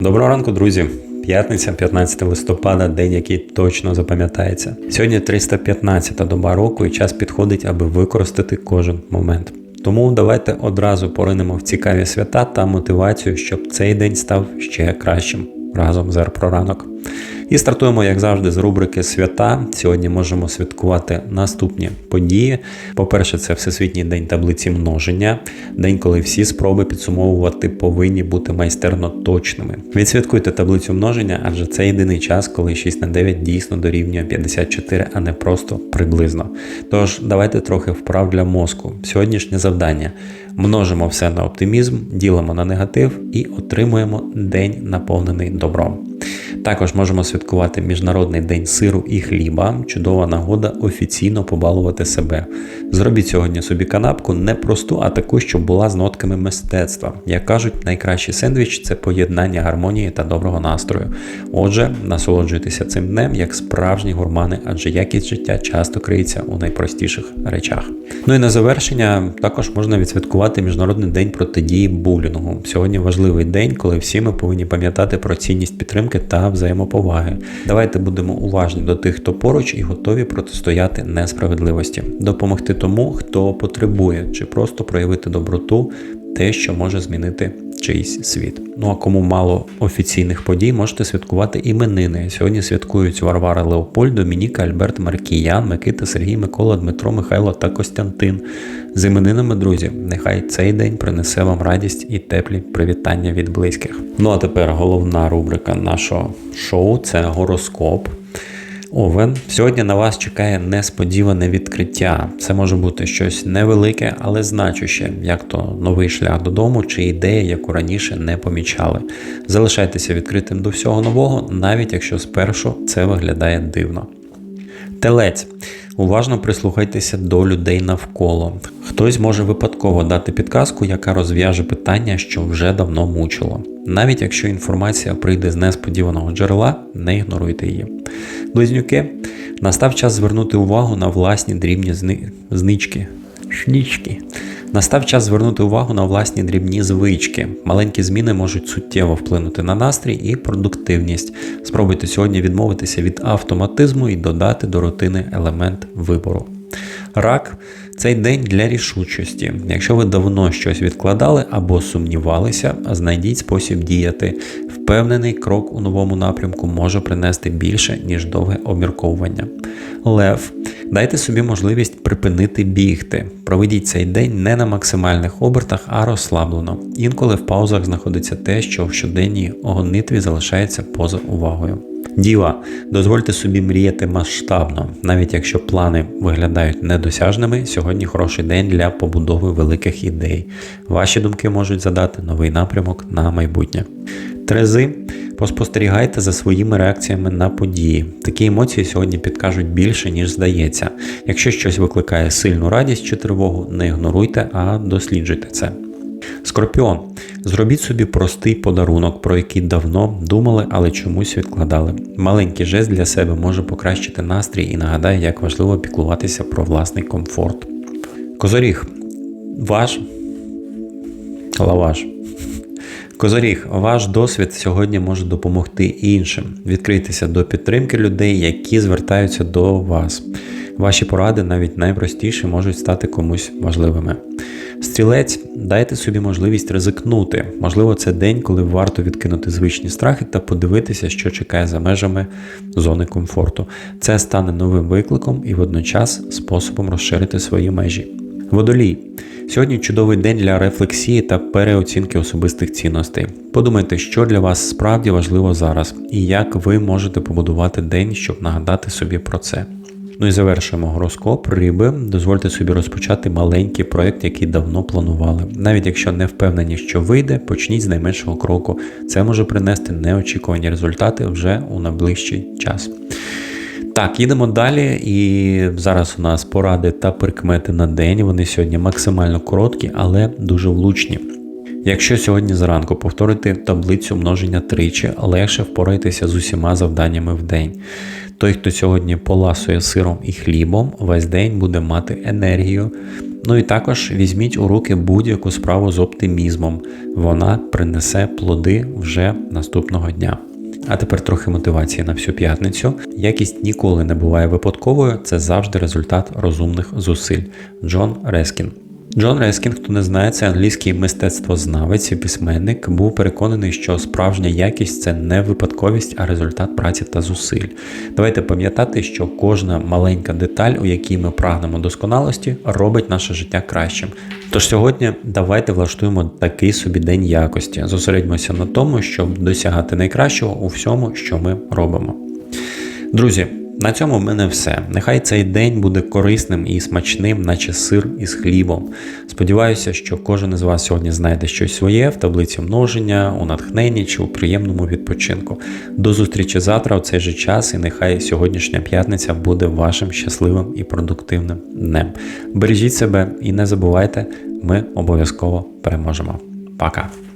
Доброго ранку, друзі! П'ятниця, 15 листопада, день, який точно запам'ятається. Сьогодні 315 доба року, і час підходить, аби використати кожен момент. Тому давайте одразу поринемо в цікаві свята та мотивацію, щоб цей день став ще кращим разом з «Р ранок. І стартуємо, як завжди, з рубрики Свята. Сьогодні можемо святкувати наступні події. По-перше, це Всесвітній день таблиці множення, день, коли всі спроби підсумовувати повинні бути майстерно точними. Відсвяткуйте таблицю множення, адже це єдиний час, коли 6 на 9 дійсно дорівнює 54, а не просто приблизно. Тож давайте трохи вправ для мозку. Сьогоднішнє завдання. Множимо все на оптимізм, ділимо на негатив і отримуємо день наповнений добром. Також можемо святкувати Міжнародний день сиру і хліба. Чудова нагода офіційно побалувати себе. Зробіть сьогодні собі канапку не просту, а таку, щоб була з нотками мистецтва. Як кажуть, найкращий сендвіч це поєднання гармонії та доброго настрою. Отже, насолоджуйтеся цим днем як справжні гурмани, адже якість життя часто криється у найпростіших речах. Ну і на завершення також можна відсвяткувати Міжнародний день протидії булінгу. Сьогодні важливий день, коли всі ми повинні пам'ятати про цінність підтримки та взаємоповаги. Давайте будемо уважні до тих, хто поруч, і готові протистояти несправедливості, допомогти тому, хто потребує, чи просто проявити доброту, те, що може змінити чийсь світ. Ну а кому мало офіційних подій, можете святкувати іменини. Сьогодні святкують Варвара Леопольд, Домініка, Альберт Маркіян, Микита, Сергій, Микола, Дмитро, Михайло та Костянтин. З іменинами, друзі, нехай цей день принесе вам радість і теплі привітання від близьких. Ну а тепер головна рубрика нашого шоу це гороскоп. Овен, сьогодні на вас чекає несподіване відкриття. Це може бути щось невелике, але значуще, як то новий шлях додому чи ідея, яку раніше не помічали. Залишайтеся відкритим до всього нового, навіть якщо спершу це виглядає дивно. Телець. Уважно прислухайтеся до людей навколо. Хтось може випадково дати підказку, яка розв'яже питання, що вже давно мучило. Навіть якщо інформація прийде з несподіваного джерела, не ігноруйте її. Близнюки, настав час звернути увагу на власні дрібні зни... знички. Шнічки. Настав час звернути увагу на власні дрібні звички. Маленькі зміни можуть суттєво вплинути на настрій і продуктивність. Спробуйте сьогодні відмовитися від автоматизму і додати до рутини елемент вибору. Рак цей день для рішучості. Якщо ви давно щось відкладали або сумнівалися, знайдіть спосіб діяти. Впевнений крок у новому напрямку може принести більше, ніж довге обмірковування. Лев. Дайте собі можливість припинити бігти. Проведіть цей день не на максимальних обертах, а розслаблено. Інколи в паузах знаходиться те, що в щоденній гонитві залишається поза увагою. Діва, дозвольте собі мріяти масштабно, навіть якщо плани виглядають недосяжними, сьогодні хороший день для побудови великих ідей. Ваші думки можуть задати новий напрямок на майбутнє. Терези, поспостерігайте за своїми реакціями на події. Такі емоції сьогодні підкажуть більше, ніж здається. Якщо щось викликає сильну радість чи тривогу, не ігноруйте, а досліджуйте це. Скорпіон. Зробіть собі простий подарунок, про який давно думали, але чомусь відкладали. Маленький жест для себе може покращити настрій і нагадає, як важливо піклуватися про власний комфорт. Козоріг. Ваш лаваш. Козоріг, ваш досвід сьогодні може допомогти іншим. Відкрийтеся до підтримки людей, які звертаються до вас. Ваші поради, навіть найпростіші, можуть стати комусь важливими. Стрілець, дайте собі можливість ризикнути. Можливо, це день, коли варто відкинути звичні страхи та подивитися, що чекає за межами зони комфорту. Це стане новим викликом і водночас способом розширити свої межі. Водолій. Сьогодні чудовий день для рефлексії та переоцінки особистих цінностей. Подумайте, що для вас справді важливо зараз, і як ви можете побудувати день, щоб нагадати собі про це. Ну і завершуємо гороскоп риби. Дозвольте собі розпочати маленький проект, який давно планували. Навіть якщо не впевнені, що вийде, почніть з найменшого кроку. Це може принести неочікувані результати вже у найближчий час. Так, їдемо далі. І зараз у нас поради та прикмети на день. Вони сьогодні максимально короткі, але дуже влучні. Якщо сьогодні зранку повторити таблицю множення тричі, легше впорайтеся з усіма завданнями в день. Той, хто сьогодні поласує сиром і хлібом, весь день буде мати енергію Ну і також візьміть у руки будь-яку справу з оптимізмом. Вона принесе плоди вже наступного дня. А тепер трохи мотивації на всю п'ятницю. Якість ніколи не буває випадковою, це завжди результат розумних зусиль. Джон Рескін. Джон Рескін, хто не знає, це англійський мистецтвознавець і письменник, був переконаний, що справжня якість це не випадковість, а результат праці та зусиль. Давайте пам'ятати, що кожна маленька деталь, у якій ми прагнемо досконалості, робить наше життя кращим. Тож сьогодні давайте влаштуємо такий собі день якості. Зосередьмося на тому, щоб досягати найкращого у всьому, що ми робимо. Друзі, на цьому в мене все. Нехай цей день буде корисним і смачним, наче сир із хлібом. Сподіваюся, що кожен із вас сьогодні знайде щось своє в таблиці множення, у натхненні чи у приємному відпочинку. До зустрічі завтра у цей же час, і нехай сьогоднішня п'ятниця буде вашим щасливим і продуктивним днем. Бережіть себе і не забувайте, ми обов'язково переможемо. Пока!